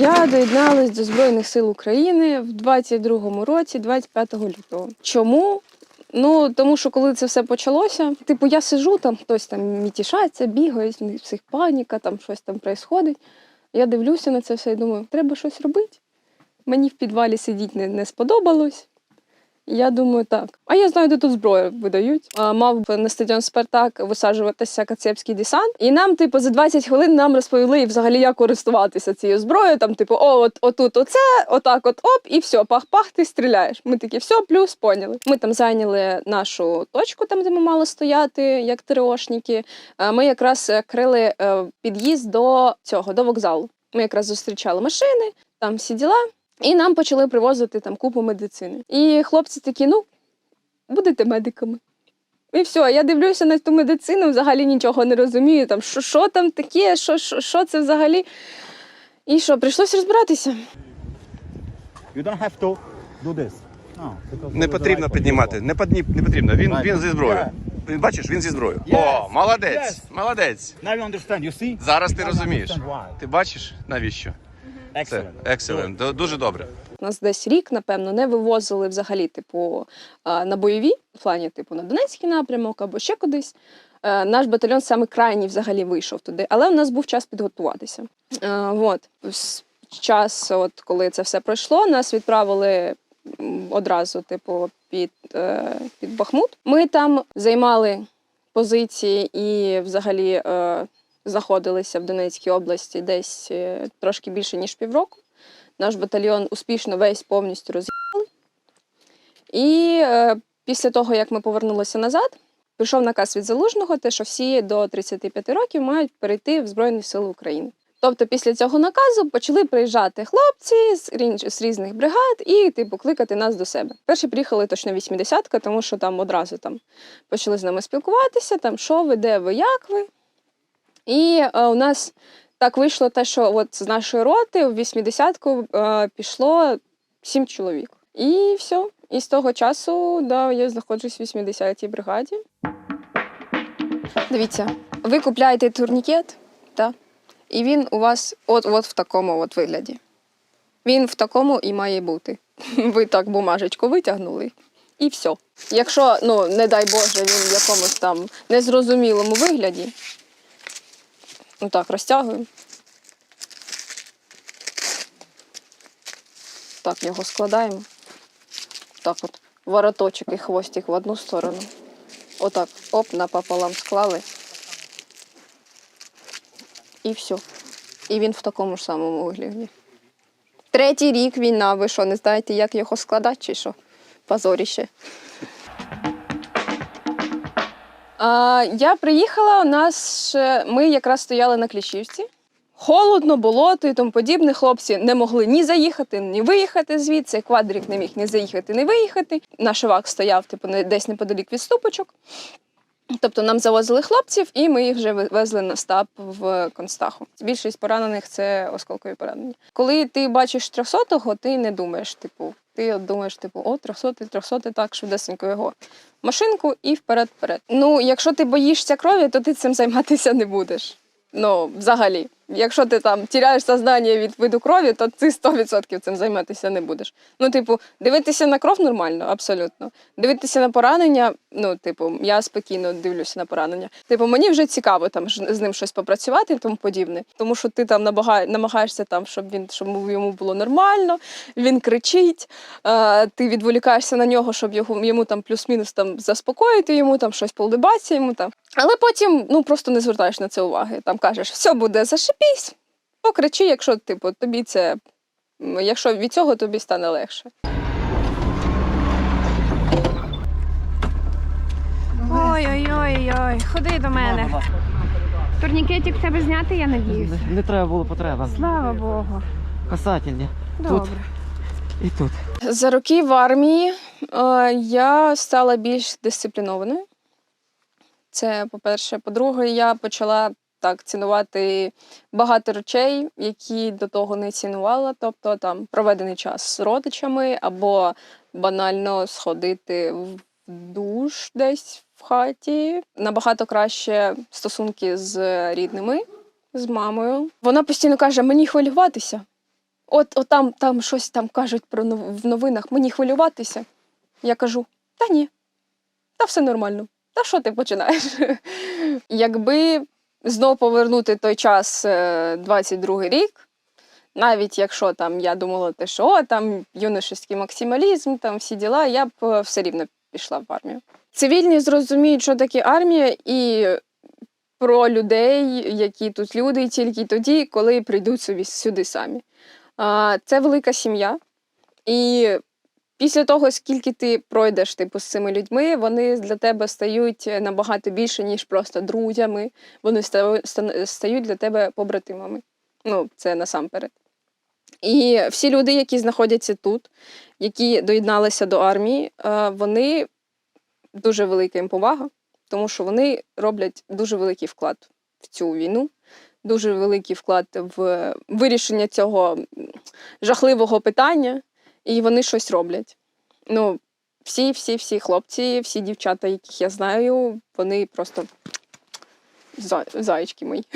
Я доєдналась до Збройних сил України в 22-му році, 25 лютого. Чому? Ну, тому що коли це все почалося, типу, я сижу, там хтось там мітішається, бігає, в всіх паніка, там щось там відбувається. Я дивлюся на це все і думаю, треба щось робити. Мені в підвалі сидіти не, не сподобалось. Я думаю, так. А я знаю, де тут зброю видають. А, мав на стадіон Спартак висаджуватися кацепський десант. І нам, типу, за 20 хвилин нам розповіли взагалі, як користуватися цією зброєю. Там, типу, о, от отут оце, отак, от оп, і все, пах-пах, ти стріляєш. Ми такі, все, плюс, поняли. Ми там зайняли нашу точку, там, де ми мали стояти, як ТРОшники. А Ми якраз е, крили е, під'їзд до цього, до вокзалу. Ми якраз зустрічали машини, там всі діла. І нам почали привозити там купу медицини. І хлопці такі, ну, будете медиками. І все, я дивлюся на ту медицину, взагалі нічого не розумію. Там, що, що там таке, що, що, що це взагалі. І що, прийшлося розбиратися. You don't have to do this. No, Не потрібно піднімати. Не, подні- не потрібно. Він, він зі зброєю. Yeah. Він, бачиш, він зі зброєю. Yes. О, молодець! Yes. Молодець! Now you understand, you see? Зараз ти Now розумієш. why. Ти бачиш, навіщо? Це Excellent. Дуже добре. Нас десь рік, напевно, не вивозили взагалі, типу, на бойові, в плані, типу, на Донецький напрямок або ще кудись. Е, Наш батальйон саме крайній взагалі вийшов туди, але в нас був час підготуватися. Е, От. Час, от, коли це все пройшло, нас відправили одразу, типу, під, е, під Бахмут. Ми там займали позиції і взагалі знаходилися в Донецькій області десь е, трошки більше, ніж півроку. Наш батальйон успішно весь повністю роз'їхали. І е, після того, як ми повернулися назад, пішов наказ від залужного, те, що всі до 35 років мають перейти в Збройні Сили України. Тобто, після цього наказу почали приїжджати хлопці з різних бригад і типу кликати нас до себе. Перші приїхали точно 80-ка, тому що там одразу там почали з нами спілкуватися, там що ви, де ви, як ви. І е, у нас так вийшло те, що от з нашої роти в 80-ку е, пішло 7 чоловік. І все. І з того часу да, я знаходжусь в 80-й бригаді. Дивіться, ви купляєте турнікет, та, і він у вас от, от в такому от вигляді. Він в такому і має бути. Ви так бумажечку витягнули. І все. Якщо, ну, не дай Боже, він в якомусь там незрозумілому вигляді, ну так, розтягуємо. Так, його складаємо. Так от, вороточок і хвостик в одну сторону. Отак, оп, напополам склали. І все. І він в такому ж самому вигляді. Третій рік війна, ви що, не знаєте, як його складати чи що? Позоріще. Я приїхала, у нас ще- ми якраз стояли на Кліщівці. Холодно, болото і тому подібне. Хлопці не могли ні заїхати, ні виїхати звідси. Квадрик не міг ні заїхати, ні виїхати. Наш івак стояв типу, не- десь неподалік від ступочок. Тобто нам завозили хлопців, і ми їх вже везли на стаб в Констаху. Більшість поранених це осколкові поранення. Коли ти бачиш трьохсотого, ти не думаєш, типу, ти думаєш, типу, о, трьохсотий, трьохсотий, так, швидесенько його машинку і вперед-вперед. Ну, якщо ти боїшся крові, то ти цим займатися не будеш. Ну, взагалі. Якщо ти там тіряєш сознання від виду крові, то ти 100% цим займатися не будеш. Ну, типу, дивитися на кров нормально, абсолютно. Дивитися на поранення, ну, типу, я спокійно дивлюся на поранення. Типу, мені вже цікаво там з ним щось попрацювати і тому подібне. Тому що ти там намагає, намагаєшся там, щоб він щоб йому було нормально, він кричить, е, ти відволікаєшся на нього, щоб його йому там плюс-мінус там заспокоїти, йому там щось полибатися йому там. Але потім ну просто не звертаєш на це уваги. Там кажеш, все буде зашипісь, покричи, якщо типу тобі це. Якщо від цього тобі стане легше. Ой-ой-ой, ходи до мене. Турнікетик в тебе зняти, я надіюсь. Не, не треба було потреба. Слава Богу. Касательні. Добре. І тут. За роки в армії е, я стала більш дисциплінованою. Це по-перше. По-друге, я почала так цінувати багато речей, які до того не цінувала. Тобто там проведений час з родичами або банально сходити в душ десь в хаті. Набагато краще стосунки з рідними, з мамою. Вона постійно каже: мені хвилюватися. от, от там, там щось там кажуть про в новинах, мені хвилюватися. Я кажу: та ні, та все нормально. Та що ти починаєш? Якби знов повернути той час, е, 22-й рік, навіть якщо там я думала, те, що о, там юношеський максималізм, там всі діла, я б е, все рівно пішла в армію. Цивільні зрозуміють, що таке армія, і про людей, які тут люди, тільки тоді, коли прийдуть собі сюди самі. Це велика сім'я. І після того, скільки ти пройдеш типу, з цими людьми, вони для тебе стають набагато більше, ніж просто друзями. Вони ста- ста- стають для тебе побратимами. Ну, це насамперед. І всі люди, які знаходяться тут, які доєдналися до армії, е, вони дуже велика їм повага, тому що вони роблять дуже великий вклад в цю війну, дуже великий вклад в вирішення цього жахливого питання, і вони щось роблять. Ну, всі, всі, всі хлопці, всі дівчата, яких я знаю, вони просто за- зайчки мої.